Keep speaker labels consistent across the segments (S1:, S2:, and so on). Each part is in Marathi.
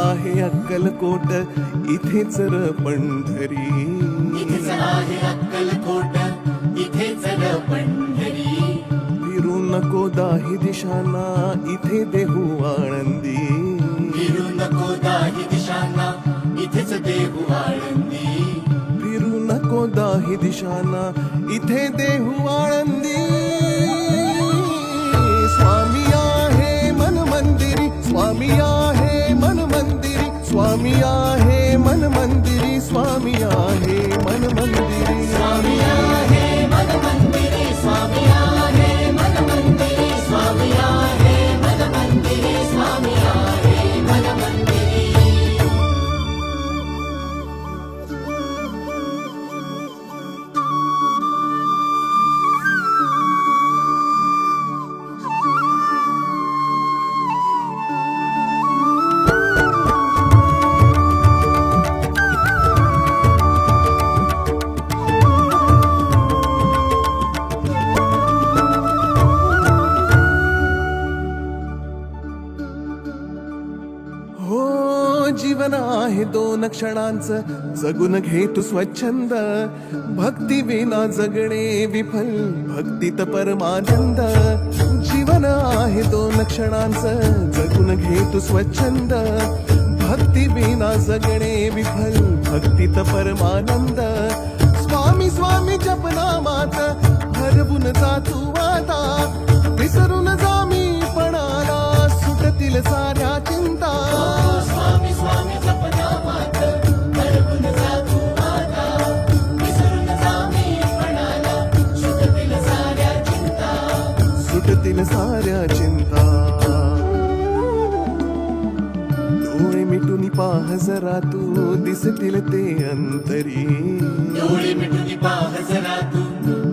S1: आहे अक्कलकोट इथेच र पंढरी. फिरू नको दाही दिशांना इथे देहू आनंदी
S2: फिरू नको दाही दिशांना इथेच देहू आळंदी.
S1: फिरू नको दाही दिशांना इथे देहू आनंदी आया है मन मंदिर दोन क्षणांचं जगून घे तू स्वच्छंद. भक्ती विना जगणे विफल भक्तीत परमानंद. जीवन आहे दोन क्षणांचं जगून घे तू स्वच्छंद. भक्ती विना जगणे विफल भक्तीत परमानंद. स्वामी स्वामी जपनामात हरवून जा तू आता. विसरून जा मी सुटतील साऱ्या चिंता. डोळे मिटून पाह जरा तू दिसतील ते अंतरी.
S2: डोळे मिटून पाह जरा तू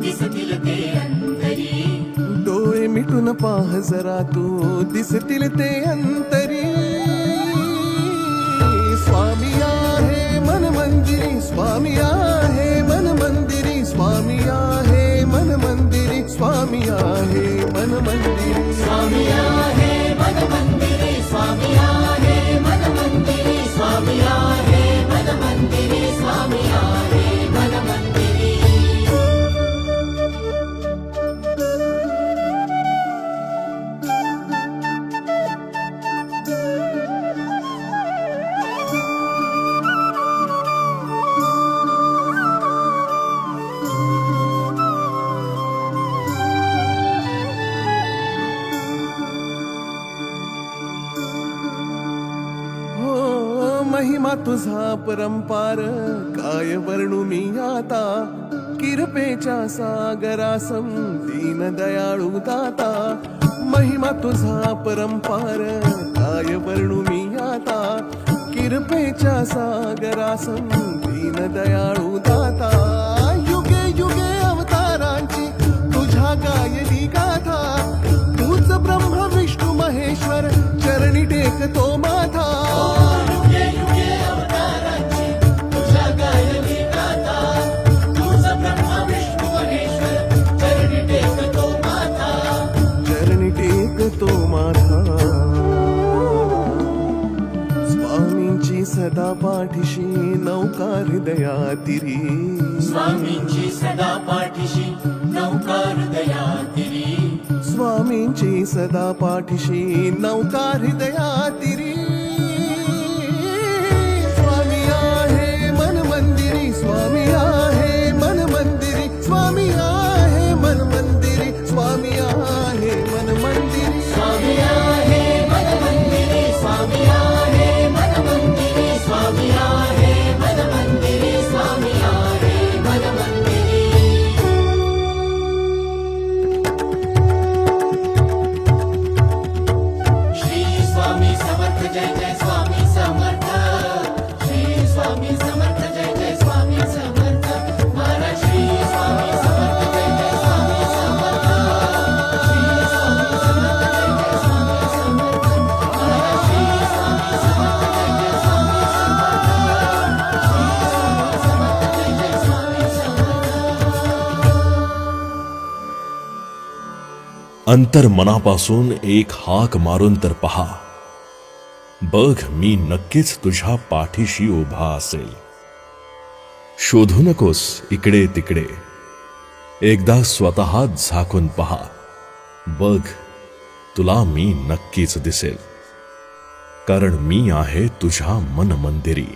S2: दिसतील ते अंतरी.
S1: डोळे मिटून पाह जरा तू दिसतील ते अंतरी. महिमा तुझा परंपार काय वर्णू मी आता? किरपेच्या सागरासम दीन दयाळू दाता. महिमा तुझा परंपार काय वर्णू मी आता? किरपेच्या सागरासम दीन दयाळू दाता. युगे युगे अवतारांची तुझ्या गायली गाथा. तूच ब्रह्म विष्णू महेश्वर चरणी टेकतो स्वामींची सदा पाठीशी नौका हृदयातिरी
S2: स्वामींची सदा पाठीशी नौका हृदयातिरी
S1: स्वामींची सदा पाठीशी नौका स्वामी
S3: अंतर मनापासून एक हाक मारून तर पहा. बघ मी नक्कीच तुझ्या पाठीशी उभा असेल. शोधू नकोस इकडे तिकडे. एकदा स्वतः झाकून पहा. बघ तुला मी नक्कीच दिसेल. कारण मी आहे तुझ्या मन मंदिरी